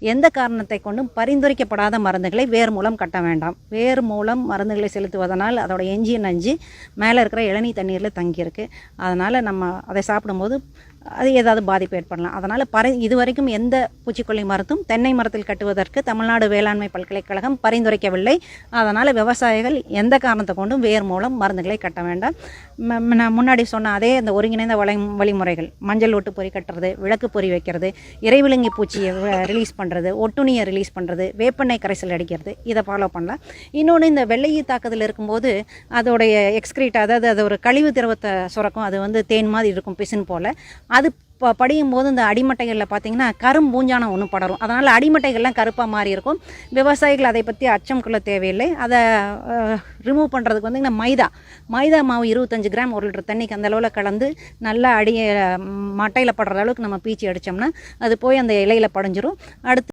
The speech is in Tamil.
எந்த காரணத்தை கொண்டும் பரிந்துரைக்கப்படாத மருந்துகளை வேர் மூலம் கட்ட வேண்டாம். வேர் மூலம் மருந்துகளை செலுத்துவதனால் அதோட எஞ்சிய நஞ்சு மேலே இருக்கிற இளநீ தண்ணீரில் தங்கியிருக்கு. அதனால் நம்ம அதை சாப்பிடும்போது அது ஏதாவது பாதிப்பு ஏற்படலாம். அதனால் பரி இது வரைக்கும் எந்த பூச்சிக்கொல்லி மருந்தும் தென்னை மரத்தில் கட்டுவதற்கு தமிழ்நாடு வேளாண்மை பல்கலைக்கழகம் பரிந்துரைக்கவில்லை. அதனால் விவசாயிகள் எந்த காரணத்தை கொண்டும் வேர் மூலம் மருந்துகளை கட்ட வேண்டாம். நான் முன்னாடி சொன்ன அதே அந்த ஒருங்கிணைந்த வழி வழிமுறைகள். மஞ்சள் ஒட்டு பொறி கட்டுறது விளக்கு பொறி வைக்கிறது இறைவிலங்கி பூச்சியை ரிலீஸ் பண்ணுறது ஒட்டுணியை ரிலீஸ் பண்ணுறது வேப்பெண்ணெய் கரைசல் அடிக்கிறது இதை ஃபாலோ பண்ணலாம். இன்னொன்று இந்த வெள்ளையீ தாக்குதல் இருக்கும்போது அதோடைய எக்ஸ்கிரீட் அதாவது அது ஒரு கழிவு திரவத்தை சுரக்கும். அது வந்து தேன் மாதிரி இருக்கும் பிசின் போல். அது ப படியும் போது இந்த அடிமட்டைகளில் பார்த்தீங்கன்னா கரும்பூஞ்சானம் ஒன்று படரும். அதனால் அடிமட்டைகள்லாம் கருப்பாக மாறி இருக்கும். விவசாயிகள் அதை பற்றி அச்சம் கொள்ள தேவையில்லை. அதை ரிமூவ் பண்ணுறதுக்கு வந்து மைதா மைதா மாவு இருபத்தஞ்சு கிராம் ஒரு லிட்டர் தண்ணிக்கு அந்த அளவில் கலந்து நல்லா அடி மட்டையில் படுற அளவுக்கு நம்ம பீச்சி அடித்தோம்னா அது போய் அந்த இலையில் படைஞ்சிரும். அடுத்து